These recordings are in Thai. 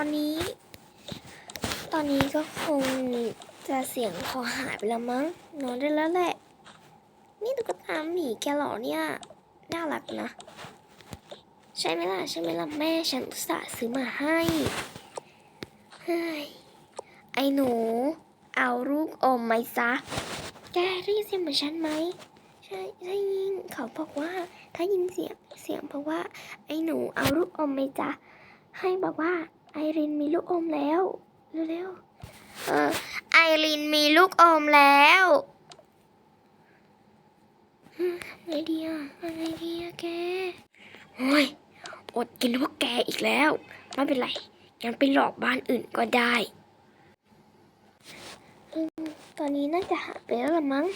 อนนี้ ตอนนี้ก็คงจะเสียงคอหายไปแล้วมั้ง นอนได้แล้วแหละ นี่ตุ๊กตาหมีแกเหรอเนี่ย น่ารักนะ ใช่ไหมล่ะ ใช่ไหมล่ะ แม่ฉันอุตส่าห์ซื้อมาให้เฮ้ยไอ้หนู เอาลูกอมไหมจ๊ะ แกได้ยินเสียงเหมือนฉันไหมใช่ได้ยินเขาบอกว่า ถ้ายินเสียงเสียงบอกว่า ไอ้หนูเอาลูกอมไหมจ๊ะให้บอกว่า ไอรินมีลูกอมแล้ว เร็วๆเออไอรินมีลูกอมแล้วอืมอะไรดีอะอะไรดีอะแกโอ้ยอดกินพวกแกอีกแล้ว ไม่เป็นไร ยังไปหลอกบ้านอื่นก็ได้อืมตอนนี้น่าจะหาไปแล้วละมั้ง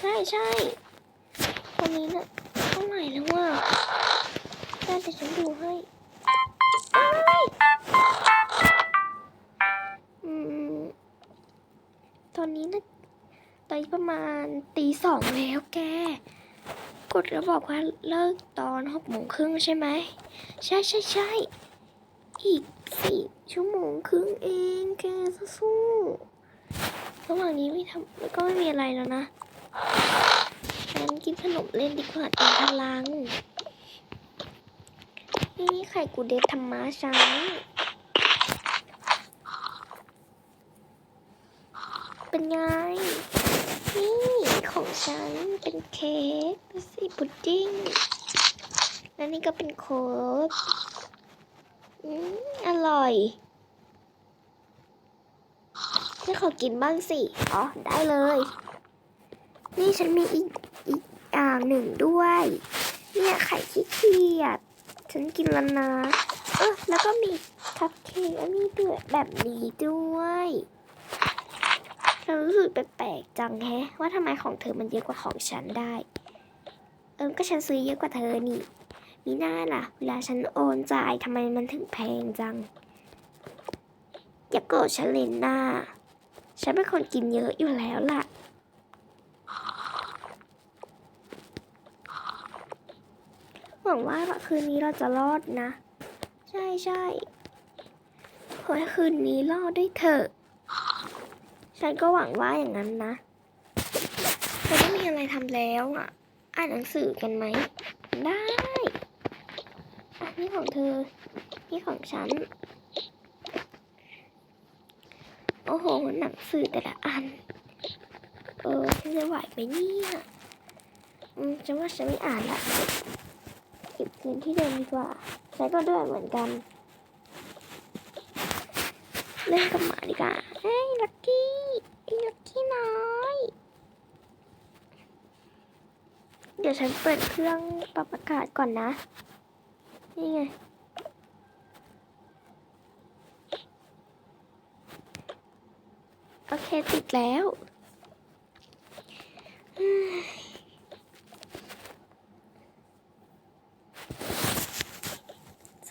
ใช่ใช่ตอนนี้น่ะเท่าไหร่แล้วว่าน่าจะฉันดูให้ ตอนนี้น่ะตอนนี้ประมาณตีสองแล้วแก กดแล้วบอกว่าเลิกตอนหกโมงครึ่งใช่ไหม ใช่ใช่ใช่ อีกสี่ชั่วโมงครึ่งเองแกสู้ระหว่างนี้ไม่ทำแล้วก็ไม่มีอะไรแล้วนะ งั้นกินขนมเล่นดีกว่าเติมพลัง นี่ไข่กูเดทธรรมะช้าง เป็นไง นี่ของฉันเป็นเค้กดูสิพุดดิ้งแล้วนี่ก็เป็นโค้กอืมอร่อยนี่ขอกินบ้างสิ อ๋อ ได้เลย นี่ฉันมีอีกอีกอย่างหนึ่งด้วย เนี่ยไข่ขี้เกียจฉันกินแล้วนะ เออแล้วก็มีคัพเค้กอันนี้ด้วยแบบนี้ด้วย เรารู้สึกแปลกๆจังแฮะ ว่าทำไมของเธอมันเยอะกว่าของฉันได้ เออก็ฉันซื้อเยอะกว่าเธอนี่ มีหน้าล่ะ เวลาฉันโอนจ่ายทำไมมันถึงแพงจัง อย่าโกรธฉันเลยหน้าฉันเป็นคนกินเยอะอยู่แล้วล่ะหวังว่าคืนนี้เราจะรอดนะ ใช่ใช่ขอให้คืนนี้รอดได้เถอะ ฉันก็หวังว่าอย่างนั้นนะเราไม่มีอะไรทำแล้วอะ อ่านหนังสือกันไหม ได้ อันนี้ของเธอ นี่ของฉัน โอ้โห หนังสือแต่ละอัน เออฉันจะไหวไหมเนี่ยอืมฉันว่าฉันไม่อ่านละเก็บคืนที่เดิมดีกว่าฉันก็ด้วยเหมือนกัน เล่นกับหมาดีกว่าเฮ้ยลักกี้ไอ้ลักกี้น้อย เดี๋ยวฉันเปิดเครื่องปรับอากาศก่อนนะ นี่ไง โอเคติดแล้ว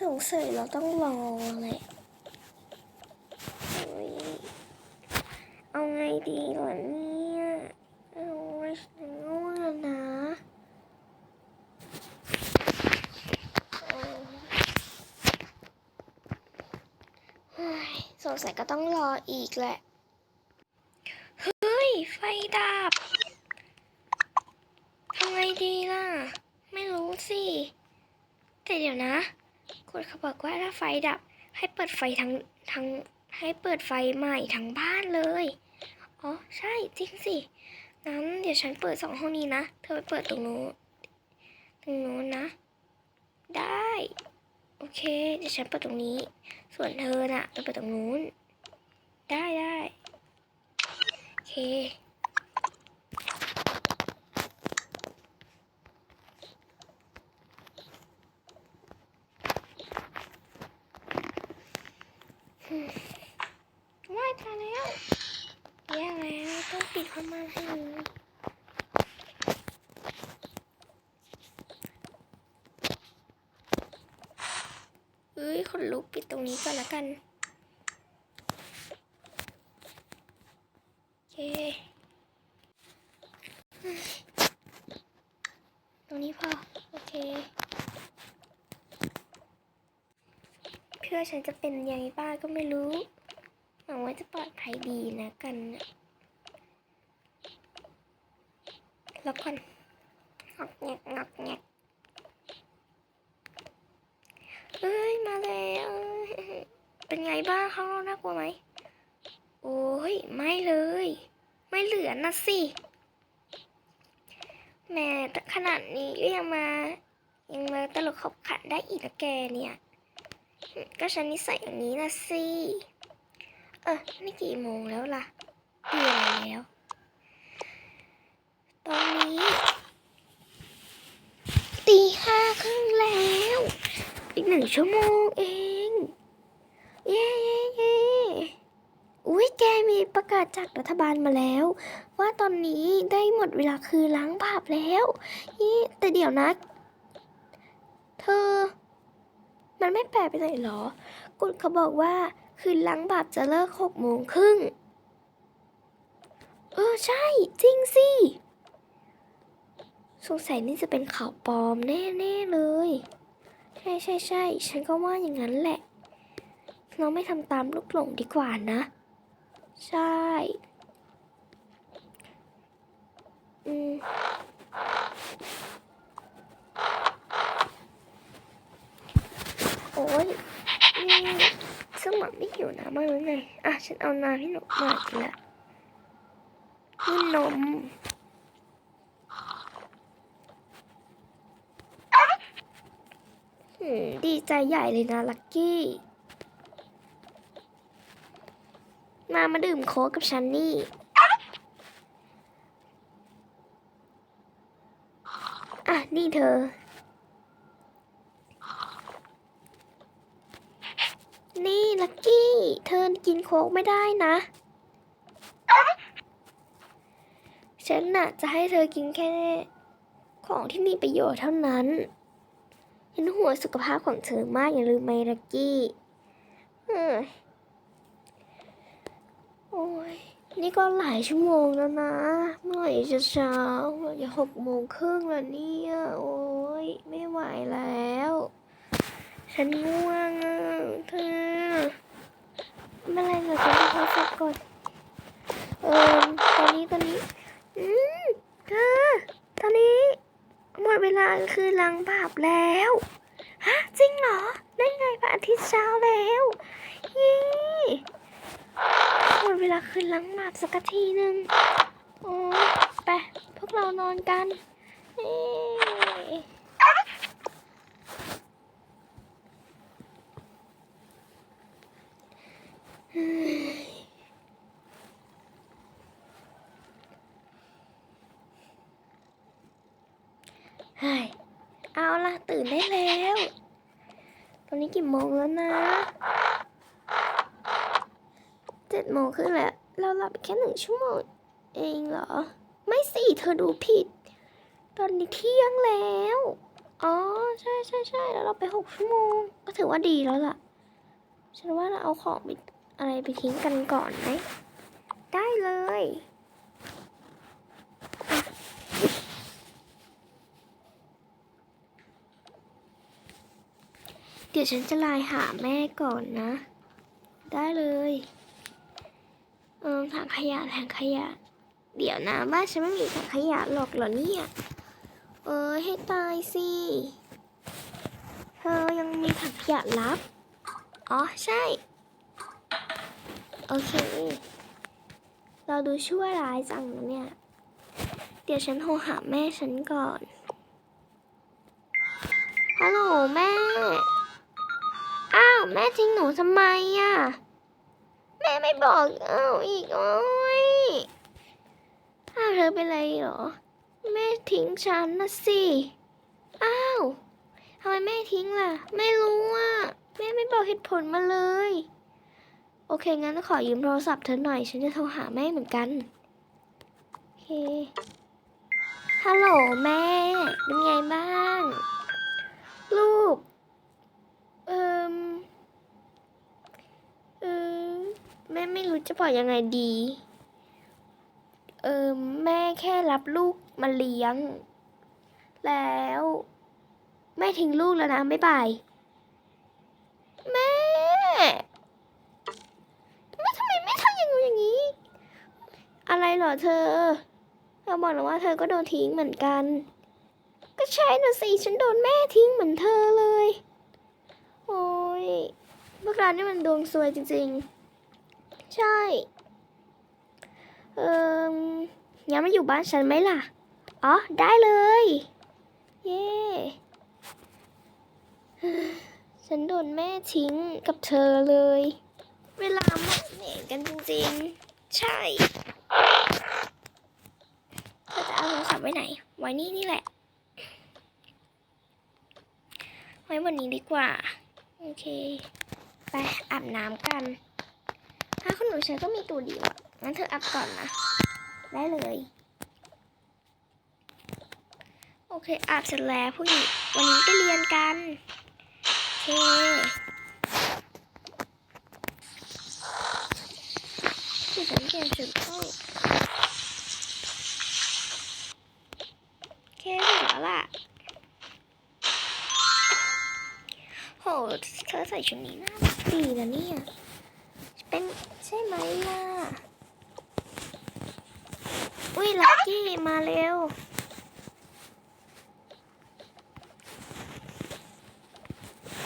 สงสัยเราต้องรอแหลยเอาไงดีล่ะนี่ยเอาไว้ฉันง่วงแล้วนะโอ้ยเฮ้ยส งสัยก็ต้องรออีกแหละ เฮ้ย ไฟดับทำไงดีล่ะ ไม่รู้สิ แต่เดี๋ยวนะคุณเขาบอกว่าถ้าไฟดับ ให้เปิดไฟทั้งทั้งให้เปิดไฟใหม่ทั้งบ้านเลย อ๋อ ใช่จริงสินั้นเดี๋ยวฉันเปิดสองห้องนี้นะ เธอไปเปิดตรงนู้นตรงนู้นนะ ได้ โอเคเดี๋ยวฉันเปิดตรงนี้ ส่วนเธอน่ะไปเปิดตรงนู้น ได้ได้โอเค ว่ายตายแล้ว แย่แล้ว ต้องปิดผ้าม่านให้เลยเอ้ยขนลุกปิดตรง นี้ก่อนละกัน โอเค ตรงนี้พอ โอเค เพื่อฉันจะเป็นยังไงบ้างก็ไม่รู้ หวังว่าจะปลอดภัยดีนะกันนะแล้วก่อนงอกแงกงอกแงกเอ้ย มาแล้ว เป็นไงบ้างข้างนอกน่ากลัวไหม โอ้ยไม่เลย ไม่เหลือนะสิแม่ขนาดนี้ก็ยังมา ยังมาตลกขบขันได้อีกนะแกเนี่ย ก็ฉันนิสัยอย่างนี้นะสิ เออนี่กี่โมงแล้วล่ะเดือนแล้ว ตอนนี้ตีห้าครึ่งแล้ว อีกหนึ่งชั่วโมงเอง เย้เย้เย้อุ้ยแกมีประกาศจากรัฐบาลมาแล้ว ว่าตอนนี้ได้หมดเวลาคือล้างบาปแล้วนี่แต่เดี๋ยวนะ เธอ มันไม่แปลไปไหนหรอกุฎเขาบอกว่าคืนล้างบาปจะเลิกหกโมงครึ่งเออใช่ จริงสิสงสัยนี่จะเป็นข่าวปลอมแน่ ๆ เลย ใช่ใช่ใช่ฉันก็ว่าอย่างนั้นแหละ เราไม่ทำตามลูกหลงดีกว่านะ ใช่ อืมโอ้ยอืมซึ่งหมักไม่หิวน้ำมากเลยไงอะ ฉันเอาน้ำให้หนูหน่อยละนี่นมอืมดีใจใหญ่เลยนะ ลักกี้ มามาดื่มโค้กกับฉันนี่ อะ นี่เธอ นี่ลักกี้ เธอกินโค้กไม่ได้นะ ฉันน่ะ จะให้เธอกินแค่ ของที่มีประโยชน์เท่านั้นเห็นหัวงสุขภาพของเธอมากอย่าลืมไหมลักกี้ เอ้ โอ้ยนี่ก็หลายชั่วโมงแล้วนะเมื่อไหร่จะเช้าอย่าหกโมงครึ่งแล้วเนี่ยโอ้ยไม่ไหวแล้ว ฉันง่วงอะเธอไม่เป็นไรเดี๋ยวฉันจะโทรศัพท์ก่อนเออตอนนี้ตอนนี้ อืมเธอตอนนี้ หมดเวลาคือล้างบาปแล้ว ฮะ จริงเหรอ ได้ไงพระอาทิตย์เช้าแล้วยี่หมดเว ล้างบสักทีหนึ่งโอ้ไป พวกเรานอนกันเอ้เฮ้ยเอาละตื่นได้แล้ว ตอนนี้กี่โมงแล้วนะเจ็ดโมงครึ่งแล้ว เราหลับแค่หนึ่งชั่วโมงเองเหรอ ไม่สิ เธอดูผิด ตอนนี้เที่ยงแล้ว อ๋อ ใช่ใช่ใช่แล้วเราไปหกชั่วโมง ก็ถือว่าดีแล้วล่ะ ฉันว่าเราเอาของไปอะไรไปทิ้งกันก่อนไหม ได้เลยเดี๋ยวฉันจะไลน์หาแม่ก่อนนะ ได้เลย เออถังขยะถังขยะ เดี๋ยวนะบ้านฉันไม่มีถังขยะหรอกเหรอเนี่ย เออให้ตายสิเธอยังมีถังขยะลับ อ๋อใช่ โอเค เราดูชั่วร้ายจังเนี่ย เดี๋ยวฉันโทรหาแม่ฉันก่อน ฮัลโหลแม่ อ้าว แม่ทิ้งหนูทำไมอะ แม่ไม่บอกอ้าวอีกโอ้ยอ้าวเธอเป็นไรเหรอ แม่ทิ้งฉันนะสิ อ้าวทำไมแม่ทิ้งล่ะ ไม่รู้อะ แม่ไม่บอกเหตุผลมาเลย โอเค งั้นขอยืมโทรศัพท์เธอหน่อย ฉันจะโทรหาแม่เหมือนกัน โอเค ฮัลโหลแม่ เป็นไงบ้าง ลูก เอิมเออ แม่ไม่รู้จะปล่อยยังไงดี เออแม่แค่รับลูกมาเลี้ยง แล้ว แม่ทิ้งลูกแล้วนะไม่ไปแม่แม่ทำไมแม่ทำอย่างอย่างนี้ อะไรหรอเธอเราบอกนะว่าเธอก็โดนทิ้งเหมือนกัน ก็ใช่นะสิฉันโดนแม่ทิ้งเหมือนเธอเลย โอ้ยพวกเรานี่มันดวงซวยจริง ๆ ใช่ เอ่องั้นมาอยู่บ้านฉันไหมล่ะ อ๋อ ได้เลย เย้ฉันโดนแม่ทิ้งกับเธอเลย เวลาหมดเหม่งกันจริงๆ ใช่เธอจะเอาโทรศัพท์ไว้ไหน ไว้นี่นี่แหละ ไว้บนนี้ดีกว่า โอเค ไปอาบน้ำกัน ถ้าคุณหนูใช้ก็มีตัวเดียวอะงั้นเธออาบก่อนนะ ได้เลย โอเคอาบเสร็จแล้วผู้หญิงวันนี้ไปเรียนกันโอเคที่ฉันเปลี่ยนชุดเข้าโอเคเสร็จแล้วล่ะโหเธอใส่ชุดนี้น่ารักดีนะเนี่ย ช่ไหมล่ะ อุ้ยลักกี้มาเร็ว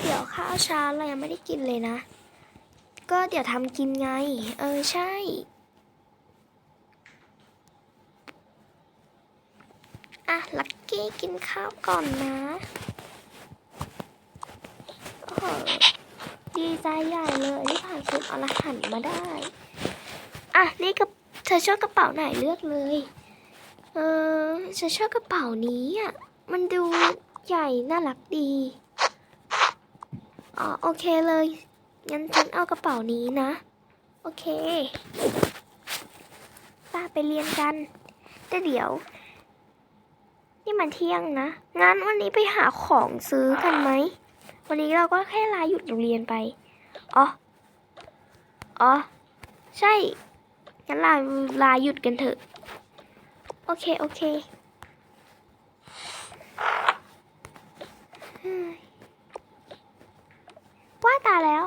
เดี๋ยวข้าวเช้าเรายังไม่ได้กินเลยนะ ก็เดี๋ยวทำกินไง เออใช่อะลักกี้กินข้าวก่อนนะโอ้โห ดีใจใหญ่เลยที่ผ่านคุณอรหันต์มาได้ อะ นี่กับเธอชอบกระเป๋าไหนเลือกเลย เออฉันชอบกระเป๋านี้อะ มันดูใหญ่น่ารักดี อ๋อ โอเคเลย งั้นฉันเอากระเป๋านี้นะ โอเค ป้าไปเรียนกันแต่เดี๋ยว นี่มันเที่ยงนะ งั้นวันนี้ไปหาของซื้อกันไหม วันนี้เราก็แค่ลาหยุดโรงเรียนไป อ๋อ อ๋อ ใช่งั้นลาลาหยุดกันเถอะ โอเค โอเคว่าตาแล้ว